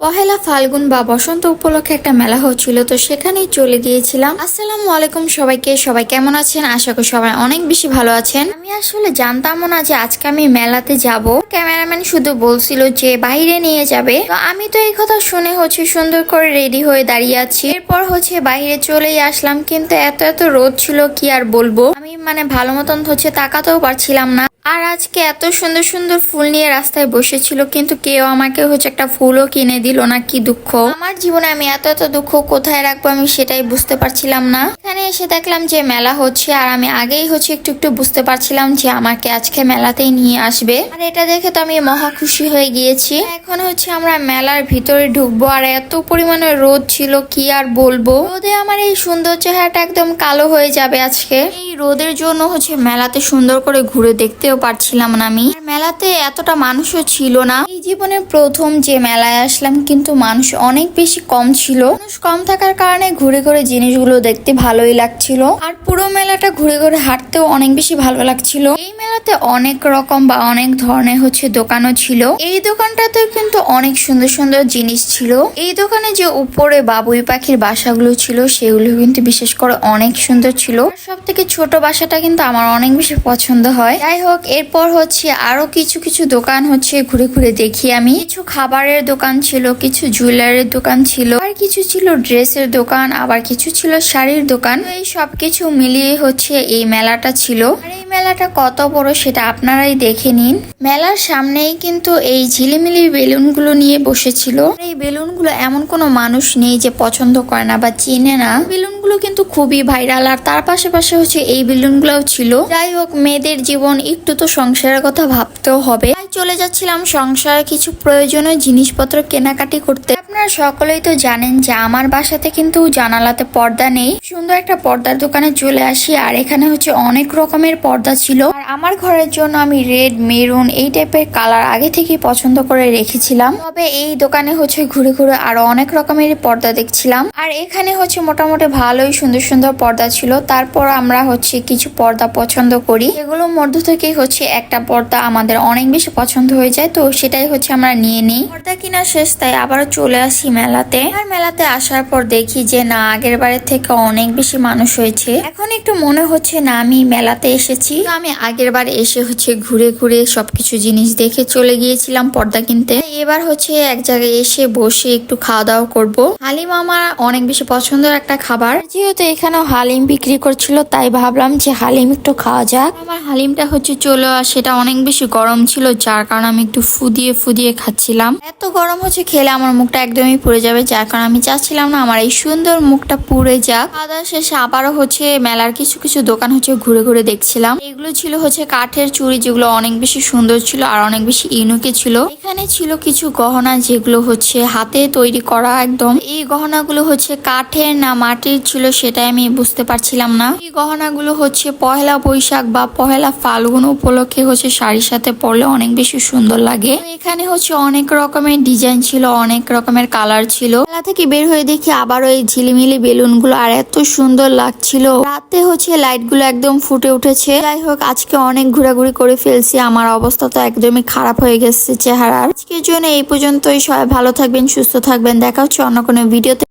পহেলা ফাল্গুন বা বসন্ত উপলক্ষে একটা মেলা হচ্ছিল, তো সেখানেই চলে গিয়েছিলাম। আসসালামু আলাইকুম সবাইকে, সবাই কেমন আছেন? আশা করি সবাই অনেক বেশি ভালো আছেন। আমি আসলে জানতামও না যে আজকে আমি মেলাতে যাব। ক্যামেরাম্যান শুধু বলছিল যে বাইরে নিয়ে যাবে। তো আমি তো এই কথা শুনে হচ্ছে সুন্দর করে রেডি হয়ে দাঁড়িয়ে আছি। এরপর হচ্ছে বাইরে চলেই আসলাম, কিন্তু এত এত রোদ ছিল, কি আর বলব? আমি মানে ভালো মতন হচ্ছে তাকাতেও পারছিলাম না। আর আজকে এত সুন্দর সুন্দর ফুল নিয়ে রাস্তায় বসেছিল, কিন্তু কেউ আমাকে হচ্ছে একটা ফুলও কিনে দিল না কি দুঃখ? আমার জীবনে আমি এত এত দুঃখ কোথায় রাখব আমি সেটাই বুঝতে পারছিলাম না। এখানে এসে দেখলাম যে মেলা হচ্ছে আর আমি আগেই হচ্ছে একটু একটু বুঝতে পারছিলাম যে আমাকে আজকে মেলাতেই নিয়ে আসবে। আর এটা দেখে তো আমি মহা খুশি হয়ে গিয়েছি। এখন হচ্ছে আমরা মেলার ভিতরে ঢুকবো আর এত পরিমাণে রোদ ছিল, কি আর বলব? রোদে আমার এই সুন্দর চেহারাটা একদম কালো হয়ে যাবে আজকে। এই রোদের জন্য হচ্ছে মেলাতে সুন্দর করে ঘুরে দেখতেও পারছিলাম না আমি। মেলাতে এতটা মানুষও ছিল না। এই জীবনের প্রথম যে মেলায় আসলাম কিন্তু মানুষ অনেক বেশি কম ছিল। মানুষ কম থাকার কারণে ঘুরে ঘুরে জিনিসগুলো দেখতে ভালোই লাগছিল। আর পুরো মেলাটা ঘুরে ঘুরে হাঁটতেও অনেক বেশি ভালো লাগছিল। এই মেলাতে অনেক রকম বা অনেক ধরনের হচ্ছে দোকানও ছিল। এই দোকানটাতে কিন্তু অনেক সুন্দর সুন্দর জিনিস ছিল। এই দোকানে যে উপরে বাবুই পাখির বাসাগুলো ছিল, সেগুলো কিন্তু বিশেষ করে অনেক সুন্দর ছিল। সব থেকে ছোট বাসাটা কিন্তু আমার অনেক বেশি পছন্দ হয়। যাই হোক, এরপর হচ্ছে আরও কিছু কিছু দোকান হচ্ছে ঘুরে ঘুরে দেখি আমি। কিছু খাবারের দোকান ছিল কিছু জুয়েলারির দোকান ছিল, আর কিছু ছিল ড্রেসের দোকান, আবার কিছু ছিল শাড়ির দোকান। এই সবকিছু মিলিয়ে হচ্ছে এই মেলাটা ছিল। আর মেলাটা কত বড় সেটা আপনারাই দেখে নিন। মেলার সামনেই কিন্তু এই ঝিলিমিলি বেলুনগুলো নিয়ে বসেছিল। এই বেলুনগুলো এমন কোনো মানুষ নেই যে পছন্দ করে না বা চিনে না। বেলুনগুলো কিন্তু খুবই ভাইরাল আর তার পাশে পাশে হচ্ছে এই বেলুনগুলোও ছিল। যাই হোক, মেয়েদের জীবন একটু তো সংসারের কথা ভাবতেও হবে। তাই চলে যাচ্ছিলাম সংসারে কিছু প্রয়োজনীয় জিনিসপত্র কেনাকাটি করতে। আপনারা সকলেই তো জানেন যে আমার বাসাতে কিন্তু জানালাতে পর্দা নেই। সুন্দর একটা পর্দার দোকানে চলে আসি আর এখানে হচ্ছে অনেক রকমের পর্দা ছিল। আর আমার ঘরের জন্য আমি রেড, মেরুন এই টাইপের কালার আগে থেকেই পছন্দ করে রেখেছিলাম। তবে এই দোকানে হচ্ছে ঘুরে ঘুরে আরও অনেক রকমের পর্দা দেখছিলাম। আর এখানে হচ্ছে মোটামুটি ভালোই সুন্দর সুন্দর পর্দা ছিল। তারপর আমরা হচ্ছে কিছু পর্দা পছন্দ করি। এগুলোর মধ্য থেকেই হচ্ছে একটা পর্দা আমাদের অনেক বেশি পছন্দ হয়ে যায়। তো সেটাই হচ্ছে আমরা নিয়ে নিই। পর্দা কিনা শেষ, তাই আবারও চলে আসি মেলাতে। আর মেলাতে আসার পর দেখি যে না, আগের বারের থেকে অনেক বেশি মানুষ হয়েছে। এখন একটু মনে হচ্ছে না আমি মেলাতে এসেছি। আমি আমি আগের বার এসে হচ্ছে ঘুরে ঘুরে সবকিছু জিনিস দেখে চলে গিয়েছিলাম পর্দা কিনতে। এবার হচ্ছে এক জায়গায় এসে বসে একটু খাওয়া দাওয়া করব। হালিম আমার অনেক বেশি পছন্দের একটা খাবার। যেহেতু এখানেও হালিম বিক্রি করছিল তাই ভাবলাম যে হালিম একটু খাওয়া যাক। আমার হালিমটা হচ্ছে চলো আর সেটা অনেক বেশি গরম ছিল যার কারণে আমি একটু ফুদিয়ে ফুদিয়ে খাচ্ছিলাম। এত গরম হচ্ছে খেলে আমার মুখটা একদমই পুড়ে যাবে যার কারণে আমি চাচ্ছিলাম না আমার এই সুন্দর মুখটা পুড়ে যাক। খাওয়া দাওয়া শেষে আবারও হচ্ছে মেলার কিছু কিছু দোকান হচ্ছে ঘুরে ঘুরে দেখছিলাম। এগুলো ছিল হচ্ছে কাঠের চুড়ি যেগুলো অনেক বেশি সুন্দর ছিল আর অনেক বেশি ইউনিকে ছিল। এখানে ছিল কিছু গহনা যেগুলো হচ্ছে হাতে তৈরি করা একদম। এই গহনাগুলো হচ্ছে কাঠের না মাটির ছিল সেটাই আমি বুঝতে পারছিলাম না। এই গহনাগুলো হচ্ছে পহেলা বৈশাখ বা পহেলা ফাল্গুন উপলক্ষে হচ্ছে শাড়ির সাথে পরলে অনেক বেশি সুন্দর লাগে। এখানে হচ্ছে অনেক রকমের ডিজাইন ছিল, অনেক রকমের কালার ছিল। মেলা থেকে বের হয়ে দেখি আবারও এই ঝিলিমিলি বেলুনগুলো আর এত সুন্দর লাগছিল। রাতে হচ্ছে লাইটগুলো একদম ফুটে উঠেছে। যাই হোক, আজকে অনেক ঘোরাঘুরি করে ফেলছি। আমার অবস্থা তো একদমই খারাপ হয়ে গেছে চেহারার। আজকের জন্য এই পর্যন্তই। সবাই ভালো থাকবেন, সুস্থ থাকবেন। দেখা হচ্ছে অন্য কোনো ভিডিওতে।